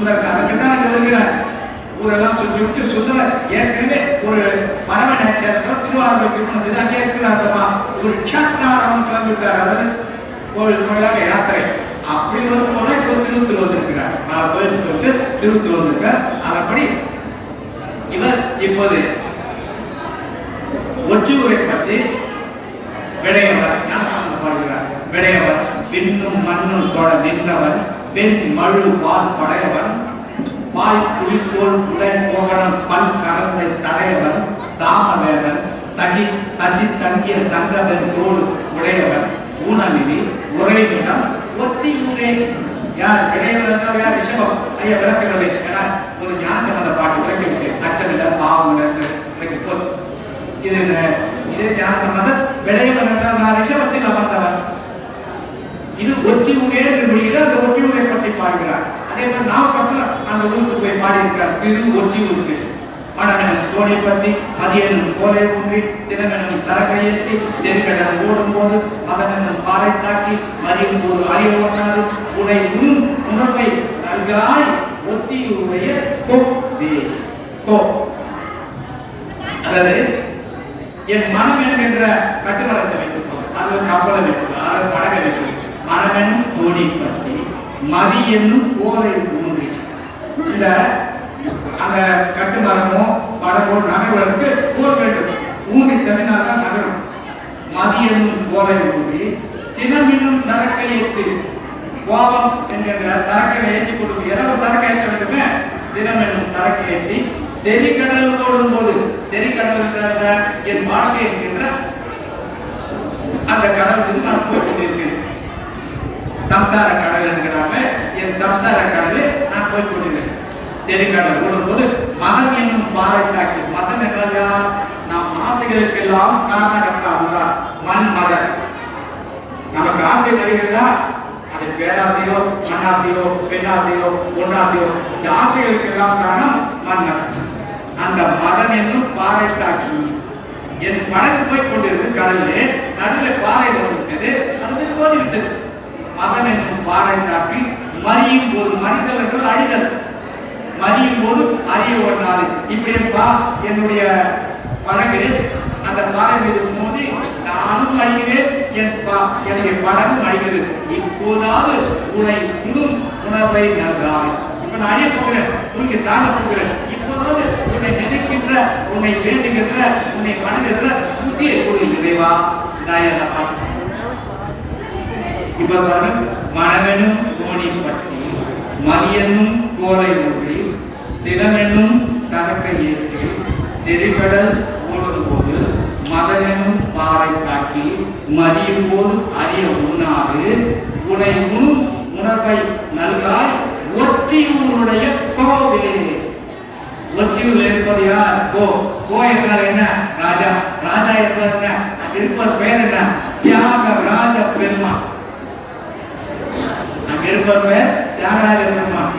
சுந்தர் அதுக்கு தான் சொல்லுகிறார் ஊரெல்லாம் சுற்றி விட்டு ஏற்கனவே ஒரு பரம திருவாரூர் திருமணம் செய்து அங்கே ஒரு கோவில் கோயிலாக யாத்திரை. அப்படி இப்போ வந்திருக்கிறார். நான் கோயில் சொல்லிட்டு திருத்தூர் வந்திருக்கார். அதன்படி இவர் இப்போது பற்றி விடையவர் பாடுகிறார். விடையவர் விண்ணும் மண்ணும் தொட நின்றவர் வெண் மழு வால் படையவர் பாய் புலிப்போல் புலன் போகனம் பல் கலந்த தடையவர் சாமவேதன் சகி சசி தங்கிய சங்கவன் தோடு உடையவர் ஊனமிதி உறைவிடம் ஒத்தி ஊரே யார் விடையவர் யார் ரிஷபம் ஐயா விளக்கவில்லை ஏன்னா ஒரு ஞானசம்பந்த பாட்டு விளக்கவில்லை அச்சமில்லை பாவம் விளக்கி போதும் இது இந்த- இது ஞானசம்பந்தர் என்றால் நான் ரிஷபத்தில் ஒற்றி உகே என்று அந்த ஒற்றி உகை பற்றி பாடுகிறார். அதே மாதிரி நான் நாமக்கல்ல அந்த ஊருக்கு போய் பாடியிருக்கார் திரு ஒற்றி ஊருக்கு. மணவன் தோணை பற்றி மதியனும் கோலை ஊன்றி சிறகனும் தரக்கையேற்றி செருகடன் ஓடும் போது மதனும் பாறை தாக்கி மறியும் போது அறிய ஓட்டாது உனை உன் உணர்வை நன்காய் ஒத்தியுடைய கோ கோ. அதாவது என் மனம் என்கின்ற கட்டுமரத்தை வைத்துக்கொள் அது ஒரு கப்பலை வைத்துக்கொள் அது படகை வைத்துக்கொள் மனமெனும் தோணி பற்றி மதி என்னும் கோலை தூண்டி இந்த அந்த கட்டுமரமோ படமோ நகர்வதற்கு போர் வேண்டும். ஊன்றி தவினால் தான் நகரும். மதி என்னும் கோலை தூண்டி சினம் என்னும் சரக்கை ஏற்றி கோபம் என்கின்ற சரக்கை ஏற்றி கொடுக்கும். எதாவது சரக்கை ஏற்ற வேண்டுமே? சினம் என்னும் சரக்கை ஏற்றி செரிக்கடல் தோடும் போது செரிக்கடல் என் வாழ்க்கை என்கின்ற அந்த கடலுக்கு நான் போய் கொண்டிருக்கிறேன். சம்சார கடல் என் சம்சார கடலில் நான் போய் சரி செறிகடல் ஓடும்போது மதம் என்னும் பாறை தாக்கி மதம் என்றால் நாம் நம் ஆசைகளுக்கெல்லாம் காரணகர்த்தா அதுதான் மண் மதம் நமக்கு ஆசை வருகிறதா? அது பேராசையோ மண்ணாசையோ பெண்ணாசையோ பொன்னாசையோ இந்த ஆசைகளுக்கு எல்லாம் காரணம் மன்னர் அந்த மதன் என்னும் பாறை தாக்கி என் படகு போய் கொண்டிருந்தது கடலில் நடுவில் பாறை வந்துவிட்டது அது போய் மகன் என்னும் பாறை மறியும் போது மனிதர்கள் அழிதல். மறியும் போது அறிய ஒன்றாது இப்படிப்பா என்னுடைய படகு அந்த பாறை மீது போது நானும் அழிகிறேன் என் பா- என்னுடைய படகும் அழிகிறது. இப்போதாவது உன்னை இன்னும் உணர்வை நல்காய் இப்ப நான் அழிய போகிறேன் உனக்கு சாக போகிறேன். இப்போதாவது உன்னை நினைக்கின்ற உன்னை வேண்டுகின்ற உன்னை வணங்குகின்ற புத்தியை கொடு இறைவா நான் என்ன பாருங்க மனமெனும் கோணி பற்றி மதியென்னும் கோலை ஊற்றி சிலமென்னும் தகக்க ஏற்றி செறிபடல் ஓடும் போது மதனெனும் பாறை காட்டி மதியும் போது அறிய உண்ணாது உனை உண் உணர்வை நல்காய் ஒற்றியூருடைய கோவிலே. ஒற்றியூர் இருப்பது யார்? கோ கோ என்றால் என்ன? ராஜா. ராஜா என்றால் என்ன? இருப்பது பெயர் என்ன? தியாக ராஜ பெருமா இருப்பவர் தியாகராஜ பெருமான்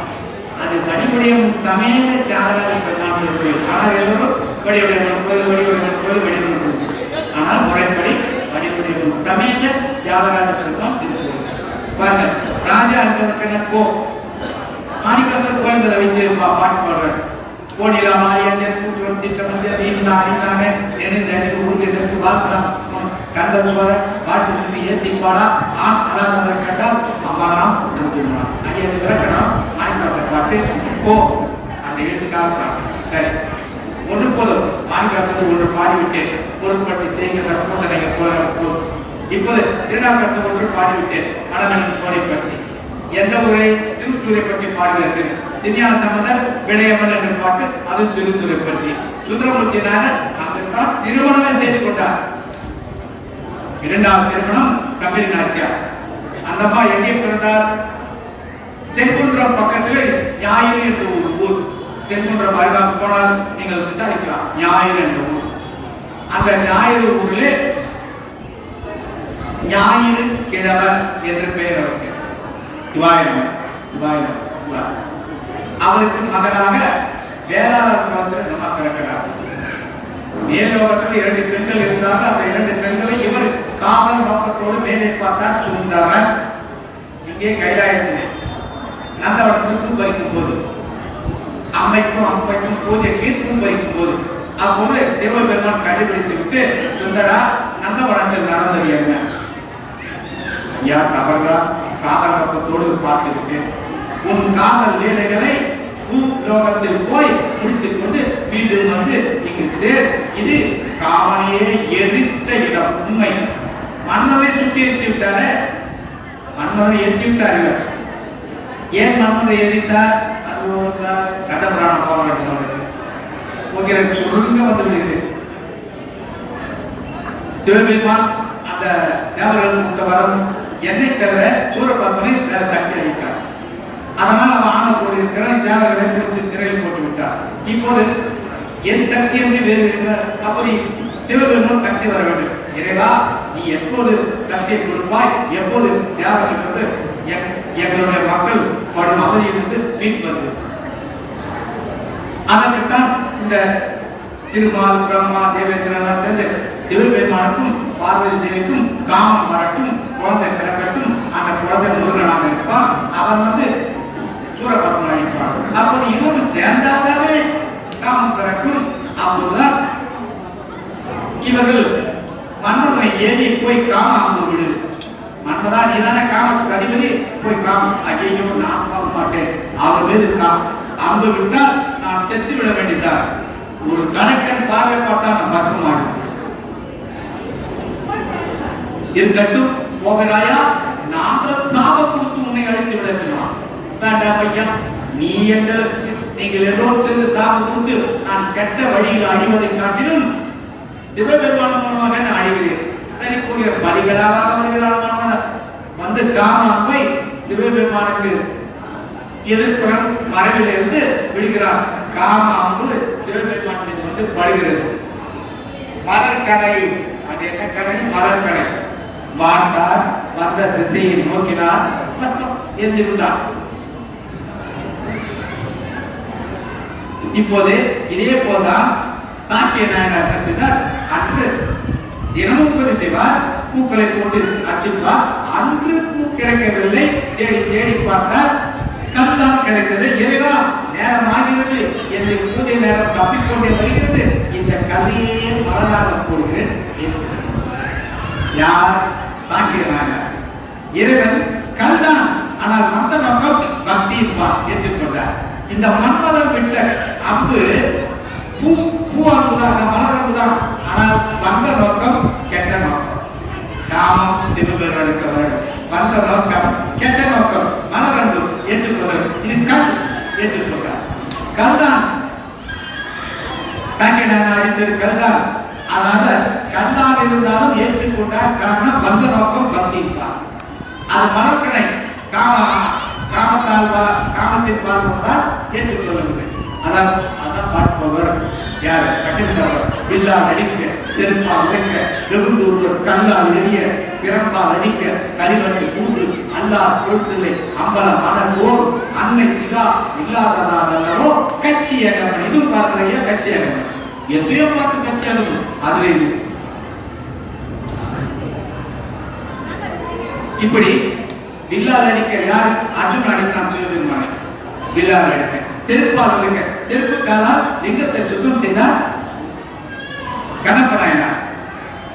அது படிப்படியும் சமேத தியாகராஜ பெருமான் கோயில் ஆனால் எல்லோரும் படிப்படியும் கோயில் படிப்படியும் கோயில் படிப்படியும் ஆனால் முறைப்படி படிப்படியும் சமேத தியாகராஜ பெருமான் திருக்கோயில் பாருங்க ராஜா இருக்கிறதுக்கு போ. மாணிக்கத்தில் கோயம்புல வைத்து பா- பாட்டு பாடுறார். கோடிலா மாறி அந்த கூட்டு வந்து சமஞ்ச நீண்டா நீண்டானே நினைந்த எனக்கு ஊருக்கு எதற்கு பார்க்கலாம் கந்த போல ஆண் அழகாக கேட்டால் அங்கே பாட்டு கோ அந்த எழுத்துக்காக சரி. ஒன்று போதும். மாணிக்கத்தில் ஒன்று பாடிவிட்டேன். பொருட்பட்டு செய்கிற சோதனைங்க போல இப்போது இரண்டாம் கட்டம் ஒன்று பாடிவிட்டேன். மனமன் சோனை பற்றி. எந்த ஊரை திருத்தூரை பற்றி பாடுகிறது? திவ்யான சம்பந்தர் விளையவன் என்ற பாட்டு அது திருத்தூரை பற்றி. சுந்தரமூர்த்தியினார் அங்குதான் திருமணமே செய்து கொண்டார். இரண்டாவது திருமணம் கபிரி நாச்சியார். அந்த அம்மா எங்கே பிறந்தார்? செங்குன்றம் பக்கத்தில் ஞாயிறு என்ற ஒரு ஊர். செங்குன்றம் அருகாமல் போனால் நீங்கள் விசாரிக்கலாம். ஞாயிறு என்ற ஊர். அந்த ஞாயிறு ஊரிலே ஞாயிறு கிழவர் என்று பெயர் அவருக்கு. சிவாயிரம் சிவாயிரம் அவருக்கு மகனாக வேளாளர் குலத்தில் நம்ம பிறக்கிறார். மேலோகத்தில் இரண்டு பெண்கள் இருந்தாலும் அந்த இரண்டு பெண்களை காவல் நோக்கத்தோடு மேலே பார்த்தார் சுந்தரன் இங்கே கைலாயத்திலே. நந்தவனத்துக்கு வைக்கும் போது அம்மைக்கும் அம்மைக்கும் பூஜைக்கு பூ வைக்கும் போது அப்போது சிவபெருமான் கண்டுபிடித்து விட்டு சுந்தரா நந்தவனத்தில் நடந்தது என்ன? ஐயா நபர்களா காதல் நோக்கத்தோடு பார்த்துவிட்டு உன் காதல் லீலைகளை பூலோகத்தில் போய் முடித்துக் கொண்டு மீண்டும் வந்து இங்கு இது காவலையே எதிர்த்த இடம். உண்மை மன்னரை சுட்டி எரித்து விட்டாரே? மன்னரை எரித்து விட்டார்கள். ஏன் மன்னரை எரித்தார் அது ஒரு கதபுராண போராட்டம் உங்களுக்கு சுருங்க வந்து விடுகிறது சிவபெருமான் அந்த தேவர்கள் முட்ட வரம். என்னை தவிர சூரபத்மனை சக்தி அளித்தார் அதனால் அவன் ஆன போயிருக்கிற தேவர்களை பிடித்து சிறையில் போட்டு விட்டார். இப்போது என் சக்தி என்று வேறு அப்படி சிவபெருமான் சக்தி வர வேண்டும். இறைவா நீ எப்போது சக்தியை கொடுப்பாய்? எப்போது தியாகத்தை கொண்டு எங்களுடைய மக்கள் படும் அவதியிலிருந்து மீட்பது அதற்குத்தான் இந்த திருமால் பிரம்மா தேவேந்திரன் சேர்ந்து சிவபெருமானுக்கும் பார்வதி தேவிக்கும் காமம் வரட்டும் குழந்தை பிறக்கட்டும் அந்த குழந்தை முருகனாக இருப்பான். அவன் வந்து சூரபத்மன் அழிப்பான் அப்போது இவரும் சேர்ந்தாலே காமம் பிறக்கும்? அப்போதுதான் இவர்கள் மன்னனை ஏறி போய் காம அம்பு விடு. மன்னதா நீதானே காமத்துக்கு அதிபதி போய் காம. ஐயோ நான் போக மாட்டேன் அவர் மீது காம் அம்பு விட்டால் நான் செத்து விட வேண்டியதான் ஒரு கணக்கன் பார்வை பார்த்தா நான் பார்க்க மாட்டேன். இருக்கட்டும் போகிறாயா நாங்கள் சாப கொடுத்து உன்னை அழைத்து விடலாம் வேண்டாம்? ஐயா. நீ எங்களுக்கு நீங்கள் எல்லோரும் சேர்ந்து சாபம் கொடுத்து நான் கெட்ட வழியில் அழிவதை காட்டிலும் சிவபெருமான மூலமாக நான் அழிகிறேன். சரி பலிகளாக பலிகளாக வந்து காமாம்பை சிவபெருமானுக்கு எதிர்ப்புறம் மறைவில் இருந்து விடுகிறார். காம அம்பு சிவபெருமான் வந்து படுகிறது மலர்கடை அது என்ன கடை? மலர்கடை பார்த்தார் வந்த திசையை நோக்கினார். என்று இப்போது இதே போல்தான் சாக்கிய நாயனார் என்ன அன்று தினமும் பூஜை செய்வார். பூக்களை போட்டு அச்சிடுவார் அன்று பூ கிடைக்கவில்லை. தேடி தேடி பார்த்தார். கல்தான் கிடைத்தது. இறைவா நேரம் ஆகிறது என்னை பூஜை நேரம் தப்பிக்கொண்டே வருகிறது. இந்த கதையே மலராக போடுகிறேன் என்று. யார்? சாக்கியனாக இறைவன் கல்தான். ஆனால் மந்த நோக்கம் பக்தி ஏற்றுக்கொண்டார். இந்த மன்மதம் விட்ட அம்பு பூ பூவாக்குதான் மலரம்புதான் ஆனால் வந்த நோக்கம் கெட்ட நோக்கம். நாமும் சிவபெருமனுக்கு வரும் வந்த நோக்கம் கெட்ட நோக்கம். மலரம்பு ஏற்றுக்கொள்வது இது கல் ஏற்றுக்கொண்டார் கல்தான் சாங்கியனாக அழிந்தது கல்தான் அதனால கல்லால் இருந்தாலும் ஏற்றுக்கொண்டார் காரணம் வந்த நோக்கம் வந்திருப்பார் அது மலர்கடை காம காமத்தால் வா- காமத்தின் பார்ப்பதால் ஏற்றுக்கொள்ளவில்லை. அதான் அதான் பார்ப்பவர். யார் கட்டித்தவர் இல்லா நடிக்க செருப்பால் வைக்க வெகுண்டூர் கல்லால் எரிய பிறப்பால் அடிக்க கலிவத்தை கூண்டு அல்லா பொருத்தில்லை அம்பலமான போர் அன்னை இல்லா இல்லாததாதோ கட்சி ஏகமன் இதுவும் பார்க்கலையா கட்சி ஏகமன் எதையோ பார்த்து கட்சி அனுப்பும். அதுல இப்படி வில்லால் அடிக்க யார் அர்ஜுன் அடிக்கிறான் சிவபெருமானை வில்லால் அடிக்க. செருப்பால் அடிக்க செருப்புக்காலால் லிங்கத்தை சுத்தம் செய்தார். கணப்பனாயினார்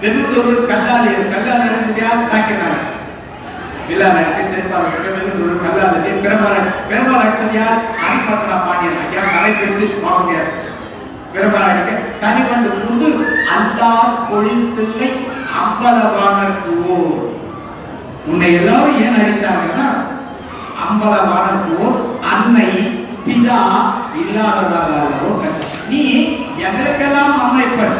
வெறுத்தொரு கல்லால் கல்லால் அடித்து தாக்கினார்? வில்லால் செருப்பால் அடிக்க வெகுத்தொரு கல்லால் பெருமாள் பெருமாள் அடித்தது யார்? பாண்டியன் ஐயா கலை தெரிந்து போக முடியாது பெருமாள் அடிக்க கனிவண்டு புது அல்லா பொழிப்பிள்ளை அம்பலவானருக்கு ஓர் உன்னை எல்லாரும் ஏன் அடித்தாங்கன்னா அம்பலவானோ அன்னை பிதா இல்லாததாலோ நீ எங்களுக்கெல்லாம் அம்மைப்பன்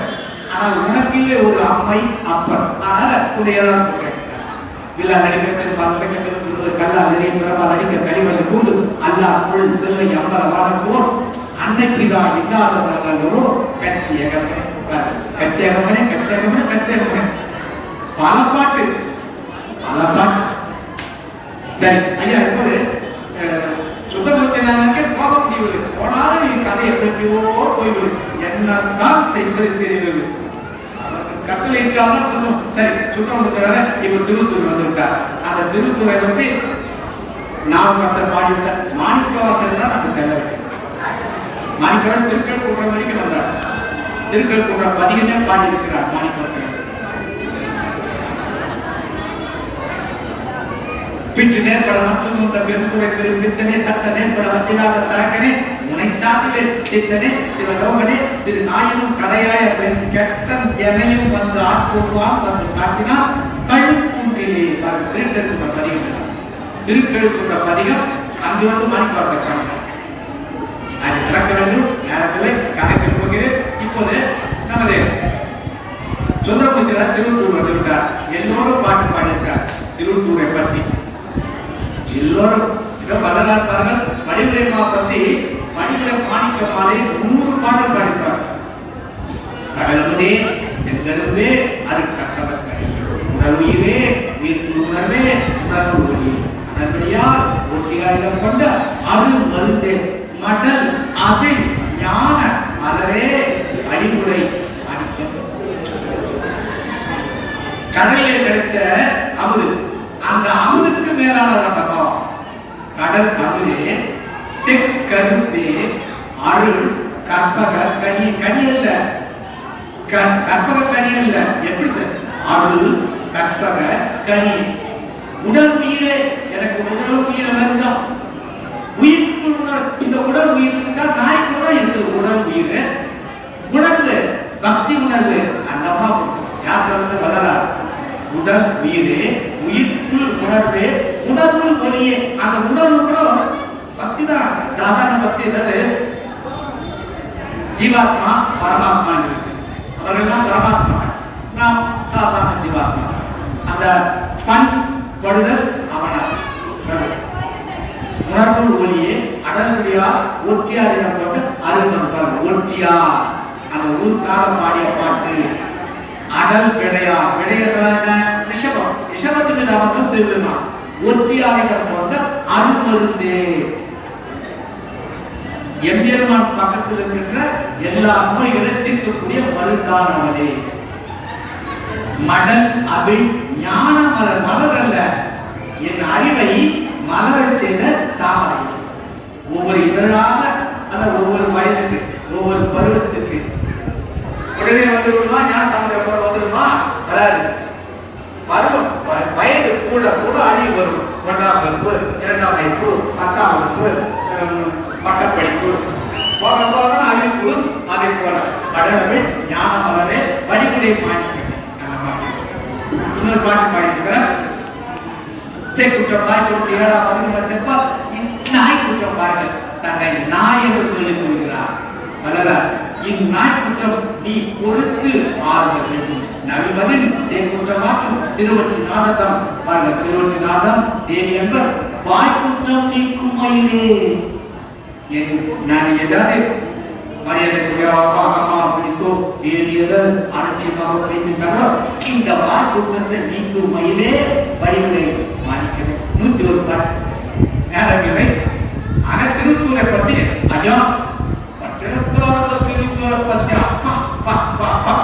ஆனால் உனக்கிலே ஒரு அம்மை அப்பன். ஆனால் உடையதான் வில்லா நடிக்க கல்லா நிறைய பிறவால் அடிக்க கழிவதை கூண்டு அல்லா பொருள் செல்லை அம்பலவானோ அன்னை பிதா இல்லாததாலோ கட்சி ஏகமே கட்சி ஏகமே கட்சி ஏகமே பல பாட்டு சரி ஐயா இப்போது போக முடியவில்லை போனாலும் கதை எப்படியோ போய்விடும். என்னதான் செய்வது தெரியவில்லை கட்டளை இருக்காதான் சொல்லும் சரி சுத்தபக்தனால இப்ப திருத்தூர் வந்திருக்கார். அந்த திருத்தூரை வந்து நான் கசர் பாடிவிட்டார் மாணிக்க வாசல் தான் நம்ம செல்ல வேண்டும் மாணிக்கவர் திருக்கல் கூட்டம் வரைக்கும் வந்தார். திருக்கல் கூட்டம் பதிகமே பாடி பாடியிருக்கிறார் மாணிக்கவர் பிட்டு நேர்பட மட்டும் உண்ட பெருந்துரை பெரும் பித்தனே தத்த நேர்பட வத்திலாத தரக்கனே உனை சாப்பிலே சித்தனே சில லோகனே சிறு நாயனும் கடையாய பெண் கெட்டன் எனையும் வந்து ஆட்கொள்வான் வந்து காட்டினான் கழுப்பூண்டிலே திருக்கெழுத்துள்ள பதிகம். திருக்கெழுத்துள்ள பதிகம் அங்கு வந்து மாணிக்கவாக்க அது திறக்க வேண்டும் நேரத்தில் கணக்கில் போகிறேன். இப்போது நமது சுந்தரபுத்திரர் திருவள்ளூர் இதோ வரலாறு பாருங்கள் வடிவுரைமா பற்றி மனித மாணிக்க மாலை நூறு பாடல் பாடிப்பார். கடலுமே செங்கருந்தே அது கட்டவர் உணர்வுயிரே உயிர் உணர்வே உணர்வு ஒளி. அதன்படியால் ஒற்றியாயிரம் கொண்ட அருள் மருந்து மடல் அதில் ஞான அதவே அடிமுறை அடிக்க கடலில் கிடைத்த அமுது அந்த அமுதுக்கு மேலான சம்பவம் கடல் அமுதே செக்கருந்தே அருள் கற்பக கனி கனி அல்ல க- கற்பக கனி அல்ல. எப்படி சார்? அருள் கற்பக கனி. உடல் உயிரே எனக்கு உடல் உயிரை வேண்டாம் உயிர்க்கு இந்த உடல் உயிர் இருக்கா நாய்க்கு தான் இருக்கு உடல் உயிர். உணர்வு பக்தி உணர்வு அந்த அம்மா யார் சொல்றது? வரலாறு உடல் உயிரே உயிர்க்குள் உணர்வு உணர்வு ஒளியே. அந்த உணர்வு கூட பக்தி தான். சாதாரண பக்தி என்னது? ஜீவாத்மா பரமாத்மா இருக்கு அவர்கள்லாம் பரமாத்மா நாம் சாதாரண ஜீவாத்மா அந்த பண் படுதல் அவனா உணர்வு ஒளியே அடல்குடியா ஒட்டியாரிடம் போட்டு அருந்தம் ஒட்டியா அந்த ஊர்க்காக பாடிய பாட்டு அடல் பிழையா பிழையதான ரிஷபம் ரிஷபத்துக்கு நாமம் சிவபெருமான் ஒத்தியாரிடம் போட்டு அருமருந்தே எம்பெருமான் பக்கத்தில் இருக்கின்ற எல்லாருமே இரட்டிக்கக்கூடிய தீர்க்கக்கூடிய மருந்தானவனே. மடல் அபில் ஞான மலர் மலர் அல்ல. என் அறிவை மலரச் செய்த தாமரை. ஒவ்வொரு இதழாக அந்த ஒவ்வொரு வயதுக்கு ஒவ்வொரு பருவத்துக்கு. உடனே வந்து விடுமா ஞான தாமரை போல வந்துடுமா? வராது. பருவம் வயது கூட கூட அழிவு வரும். ஒன்றாம் வகுப்பு இரண்டாம் வகுப்பு பத்தாம் வகுப்பு. பட்டப்படிப்பு போக போக அழிவு அதை போல கடவுள் ஞான மலரே வடிகுடை மாணிக்கம் இன்னொரு பாட்டு பாடியிருக்கிறேன் சே குற்றம் நாய் குற்றம் ஏழாம் பதினொன்று செப்பா நாய் குற்றம் பாருங்கள். தன்னை நாய் என்று சொல்லிக் கொள்கிறார். அல்லல இந்நாய் குற்றம் நீ பொறுத்து ஆறுவது நவிவதில் தே குற்றமாற்றும் நாதம் பாருங்க திருவட்டி நாதம் தேவி என்பர் வாய்க்குற்றம் நீக்கும் மயிலே. அப்பா அம்மா எதாவது அலட்சியமாக பேசிட்டாங்களோ இந்த வாக்குற்றத்தை நீக்கும் மயிலே வழிமுறை மாணிக்கிறேன் நூத்தி ஒரு அஜா அப்பா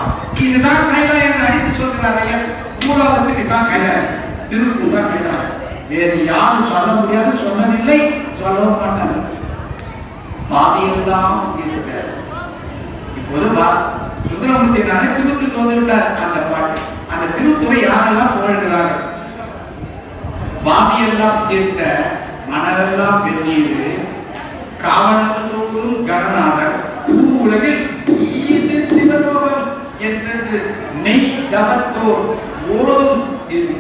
இதுதான் கைலாயம் அடித்து சொல்கிறார் ஐயா மூலாவதுக்கு கைலாயம் தான் கைலாயம் வேறு யாரும் சொல்ல முடியாது சொன்னதில்லை சொல்லவும் மாட்டாங்க பாதியெல்லாம் இருக்கிறார் இப்போது வா- சுந்தரமூர்த்தி நானே திருத்து தோன்றிவிட்டார் அந்த பாட்டு. அந்த திருத்துறை யாரெல்லாம் புகழ்கிறார்கள் பாதியெல்லாம் தீர்த்த மணலெல்லாம் பெரியது காவலத்தோடும் கணநாதர் உலகில் ஈது சிவலோகம் என்றது மெய் தவத்தோர் ஓடும் இது